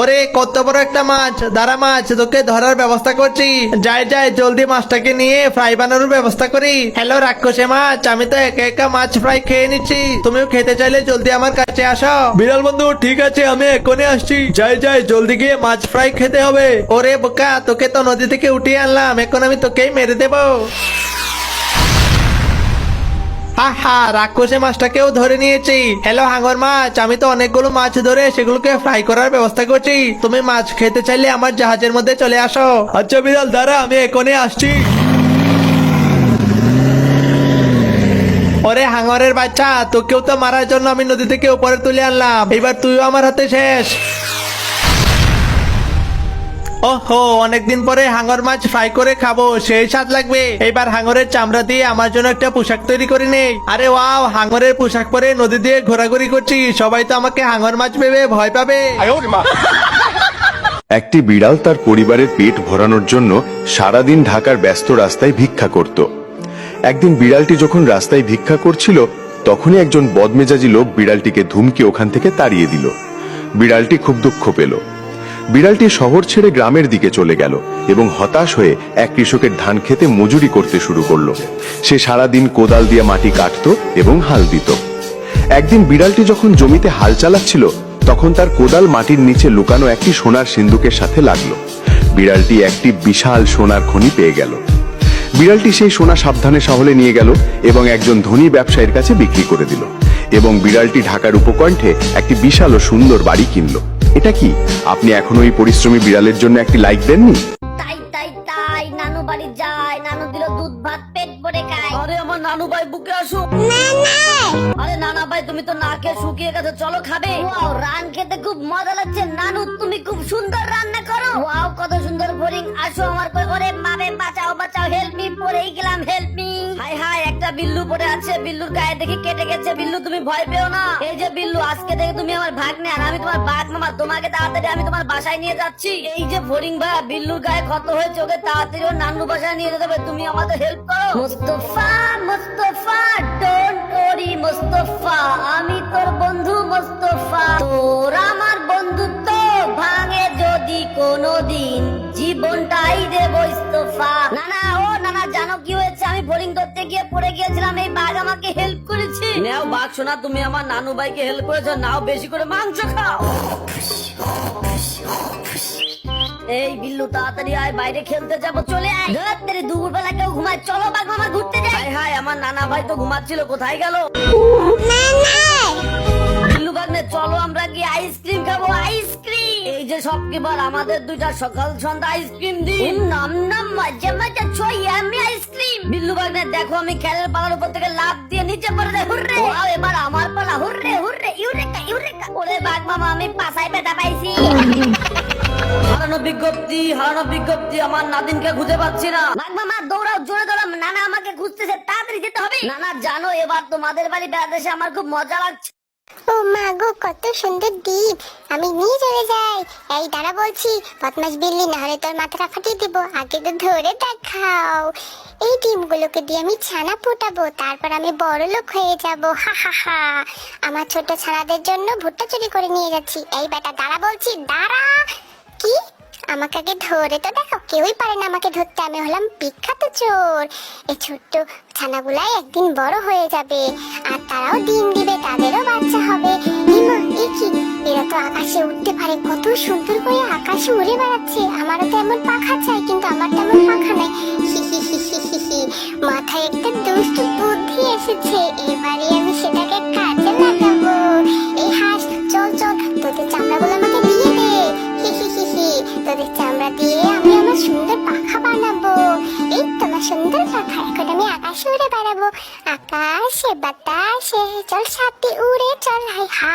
ওরে কত বড় একটা মাছ দাঁড়া মাছ তোকে ধরার ব্যবস্থা করছি। যাই যাই জলদি মাছটাকে নিয়ে ফ্রাই বানানোর ব্যবস্থা করি। হ্যালো রাক্ষসে মাছ আমি তো একা একা মাছ ফ্রাই খেয়ে নিচ্ছি। তুমিও খেতে চাইলে জলদি আমার কাছে আসো। বিড়াল বন্ধু ঠিক আছে আমি এখনই আসছি। যাই যাই জলদি গিয়ে মাছ ফ্রাই খেতে হবে। ওরে বোকা তোকে তো নদী থেকে উঠিয়ে আনলাম এখন আমি তোকেই মেরে দেবো। আহা, রাক্ষসে মাছটাকেও ধরে নিয়েছি। হ্যালো হাঙ্গর মাছ, আমি তো অনেকগুলো মাছ ধরে সেগুলোকে ফ্রাই করার ব্যবস্থা করছি। তুমি মাছ খেতে চাইলে আমার জাহাজের মধ্যে চলে আসো। আচ্ছা বিড়াল, দাঁড়া, আমি এখনই আসছি। ওরে হাঙ্গরের বাচ্চা, তোকেও তো মারার জন্য আমি নদী থেকে উপরে তুলে আনলাম। এবার তুইও আমার হাতে শেষ। ওহো অনেকদিন পরে হাঙর মাছ ফ্রাই করে খাব সেই স্বাদ লাগবে। এবার হাঙরের চামড়া দিয়ে আমার জন্য একটা পোশাক তৈরি করে নেই আরে ওয়াও হাঙরের পোশাক পরে নদী দিয়ে ঘোরাঘুরি করছি সবাই তো আমাকে হাঙর মাছ ভেবে ভয় পাবে। একটি বিড়াল তার পরিবারের পেট ভরানোর জন্য সারাদিন ঢাকার ব্যস্ত রাস্তায় ভিক্ষা করত। একদিন বিড়ালটি যখন রাস্তায় ভিক্ষা করছিল তখনই একজন বদমেজাজি লোক বিড়ালটিকে ধুমকে ওখান থেকে তাড়িয়ে দিল। বিড়ালটি খুব দুঃখ পেল। বিড়ালটি শহর ছেড়ে গ্রামের দিকে চলে গেল এবং হতাশ হয়ে এক কৃষকের ধান খেতে মজুরি করতে শুরু করল। সে সারাদিন কোদাল দিয়ে মাটি কাটতো এবং হাল দিত। একদিন বিড়ালটি যখন জমিতে হাল চালাচ্ছিল, তখন তার কোদাল মাটির নিচে লুকানো একটি সোনার সিন্ধুকের সাথে লাগল। বিড়ালটি একটি বিশাল সোনার খনি পেয়ে গেল। বিড়ালটি সেই সোনা সাবধানে শহরে নিয়ে গেল এবং একজন ধনী ব্যবসায়ীর কাছে বিক্রি করে দিল এবং বিড়ালটি ঢাকার উপকণ্ঠে একটি বিশাল ও সুন্দর বাড়ি কিনলো। এটা কি? আপনি এখনও এই পরিশ্রমী বিড়ালের জন্য একটি লাইক দেননি? তাই তাই তাই নানু বাড়ি যায়। নানু দিল দুধ ভাত পেট ভরে খায়। আরে আমার নানু ভাই বুকে আসো। আরে নানা ভাই তুমি তো না খেয়ে শুকিয়ে গেছো চলো খাবে। ওয়াও রান খেতে খুব মজা লাগছে। নানু তুমি খুব সুন্দর রান্না করো। ওয়াও কত সুন্দর বোরিং আসো আমার কই। ওরে মাবে বাঁচাও বাঁচাও। হেল্প মি পড়েই গেলাম হেল্প একটা বিল্লু পড়ে আছে, বিল্লুর গায়ে দেখি কেটে গেছে। বিল্লু, তুমি ভয় পেও না। এই যে বিল্লু, আজকে থেকে তুমি আমার ভাগ্নে, আর আমি তোমার বাঘ মামা। তোমাকে তাড়াতাড়ি আমি তোমার বাসায় নিয়ে যাচ্ছি। এই যে ফরিং ভাই, বিল্লুর গায়ে ক্ষত হয়েছে, ওকে তাড়াতাড়ি ওর নানু বাসায় নিয়ে যেতে হবে। তুমি আমাদের হেল্প করো। Mustafa Mustafa don't worry Mustafa. আমি তোর বন্ধু, মুস্তফা। তোর কোনোদিন জীবনটাই দেব ইস্তফা। না না ও না না জানো কি হয়েছে? আমি বোরিং করতে গিয়ে পড়ে গিয়েছিলাম এই বাঘ আমাকে হেল্প করেছে। নেও বাঘ শোনা তুমি আমার নানু ভাইকে হেল্প করেছ নাও বেশি করে মাংস খাও। এই বিল্লু তাড়াতাড়ি আয় বাইরে খেলতে যাব চলে আয়। ধর দুপুর বেলা কেউ ঘুমায় চলো বাঘ মামা ঘুরতে যাই। হাই হাই আমার নানা ভাই তো ঘুমাচ্ছিল কোথায় গেল? আমাদের দুইটা সকাল সন্ধ্যা আইসক্রিম দিন। নাম নাম মজা মজা ছয় আমি আইসক্রিম বিল্লু ভাগ্নে দেখো আমি খেলের পালার উপর থেকে লাভ দিয়ে নিচে পড়ে যাই। হুররে! ওয়াও এবার আমার পালা হুররে হুররে ইউরেকা ইউরেকা। ওরে বাঘ মামা আমি পাছায় পেটা পাইছি। হারানো বিজ্ঞপ্তি হারানো বিজ্ঞপ্তি আমার নাদিনকে খুঁজে পাচ্ছি না। বাঘ মামা দৌড়াও জোরে দৌড়াও। নানা আমাকে খুঁজতেছে তাড়াতাড়ি যেতে হবে। নানা জানো এবার তোমাদের বাড়ি বেড়াতে এসে আমার খুব মজা লাগছে। ও মা গো, কত সুন্দর ডিম আমি নিয়ে চলে যাই। এই দাঁড়া বলছি বদমাস বিল্লি না হলে তোর মাথাটা ফাটিয়ে দিব। আগে তো ধরে দেখাও। এই ডিমগুলোকে দিয়ে আমি ছানা ফোটাবো, তারপর আমি বড় লোক হয়ে যাব। হা হা হা। আমার ছোট ছানাদের জন্য ভুট্টা চুরি করে নিয়ে যাচ্ছি। এই বেটা, দাঁড়া বলছি, দাঁড়া। কি? আমাকে আগে ধরে তো দেখো, কেউই পারে না আমাকে ধরতে। আমি হলাম বিখ্যাত চোর। এই ছোট্ট ছানাগুলাই একদিন বড় হয়ে যাবে, আর তারাও ডিম দিবে, তাদেরও বাচ্চা হবে। এরা তো আকাশে উঠতে পারে, কত সুন্দর করে আকাশে উড়ে বেড়াচ্ছে। আমারও তো এমন পাখা চাই, কিন্তু আমার তেমন পাখা নাই। মাথায় একটা দুষ্ট বুদ্ধি এসেছে, এবারে আমি সেটাকে কাজে লাগাবো। এই হাঁস, চল চল, তোদের চামড়াগুলো আকাশে বেড়াবো। আকাশে বাতাসে চল সাথে উড়ে চল হাই হা